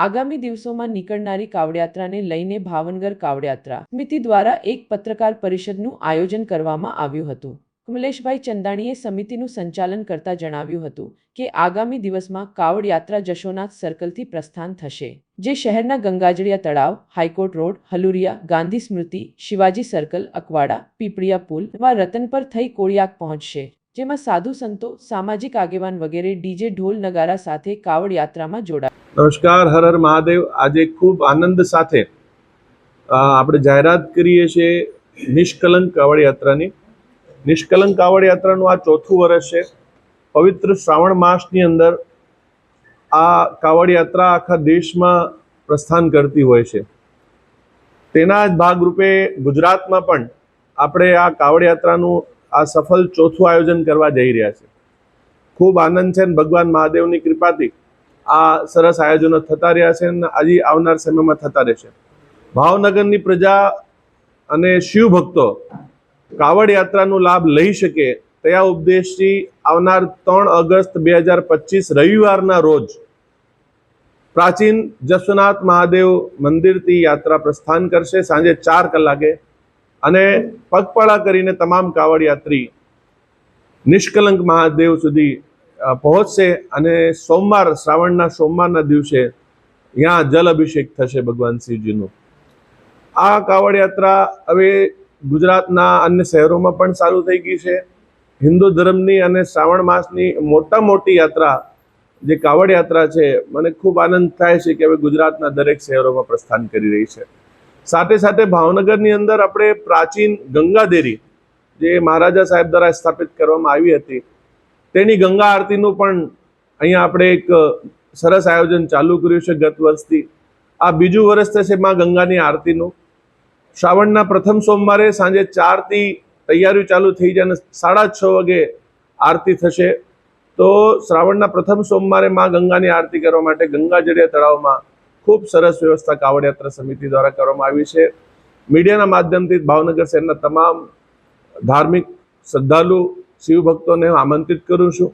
આગામી દિવસોમાં નીકળનારી કાવડયાત્રાને લઈને ભાવનગર કાવડયાત્રા સમિતિ દ્વારા એક પત્રકાર પરિષદનું આયોજન કરવામાં આવ્યું હતું. કમલેશભાઈ ચંદાણીએ સમિતિનું સંચાલન કરતા જણાવ્યું હતું કે આગામી દિવસમાં કાવડયાત્રા જશોનાથ સર્કલથી પ્રસ્થાન થશે, જે શહેરના ગંગાજળિયા તળાવ, high court road, Haluriya, Gandhi Smriti, Shivaji circle, Akwada, Piplia પુલ એવા રતન પર થઈ કોળિયાક પહોંચશે, જેમાં સાધુ સંતો, સામાજિક આગેવાન વગેરે ડીજે ઢોલ નગારા સાથે કાવડ યાત્રામાં જોડાયા નમસ્કાર, હર હર મહાદેવ. આજે ખૂબ આનંદ સાથે આપણે જાહેરાત કરીએ છીએ નિષ્કલંક કાવડ યાત્રાની. નિષ્કલંક કાવડ યાત્રાનું આ ચોથું વર્ષ છે. પવિત્ર શ્રાવણ માસની અંદર આ કાવડ યાત્રા આખા દેશમાં પ્રસ્થાન કરતી હોય છે. તેના જ ભાગરૂપે ગુજરાતમાં પણ આપણે આ કાવડ યાત્રાનું આ સફળ ચોથું આયોજન કરવા જઈ રહ્યા છે ખૂબ આનંદ છે ભગવાન મહાદેવની કૃપાથી આ સરસ આયોજનો થતા રહ્યા છે અને હજી આવનાર સમયમાં થતા રહેશે. ભાવનગરની પ્રજા અને શિવ ભક્તો કાવડ યાત્રાનો લાભ લઈ શકે તયા ઉપદેશથી આવનાર ત્રણ ઓગસ્ટ બે હજાર પચીસ રવિવારના રોજ પ્રાચીન જસોનાથ મહાદેવ મંદિરથી યાત્રા પ્રસ્થાન કરશે. સાંજે ચાર કલાકે અને પગપાળા કરીને તમામ કાવડ યાત્રી નિષ્કલંક મહાદેવ સુધી પહોંચશે અને સોમવાર, શ્રાવણના સોમવારના દિવસે ત્યાં જલ અભિષેક થશે ભગવાન શિવજીનું. આ કાવડ યાત્રા હવે ગુજરાતના અન્ય શહેરોમાં પણ ચાલુ થઈ ગઈ છે. હિન્દુ ધર્મની અને શ્રાવણ માસની મોટા મોટી યાત્રા, જે કાવડ યાત્રા છે, મને ખૂબ આનંદ થાય છે કે હવે ગુજરાતના દરેક શહેરોમાં પ્રસ્થાન કરી રહી છે. સાથે સાથે ભાવનગરની અંદર આપણે પ્રાચીન ગંગાદેરી, જે મહારાજા સાહેબ દ્વારા સ્થાપિત કરવામાં આવી હતી તેની ગંગા આરતીનું પણ અહીંયા આપણે એક સરસ આયોજન ચાલુ કર્યું છે ગત વર્ષથી. આ બીજું વર્ષ થશે માં ગંગાની આરતીનું. શ્રાવણના પ્રથમ સોમવારે સાંજે ચારથી તૈયારીઓ ચાલુ થઈ જાય અને સાડા છ વાગે આરતી થશે. તો શ્રાવણના પ્રથમ સોમવારે માં ગંગાની આરતી કરવા માટે ગંગાજળિયા તળાવમાં ખૂબ સરસ વ્યવસ્થા કાવડ યાત્રા સમિતિ દ્વારા કરવામાં આવી છે. મીડિયાના માધ્યમથી ભાવનગર શહેરના તમામ ધાર્મિક શ્રદ્ધાળુ શિવ ભક્તોને આમંત્રિત કરું છું.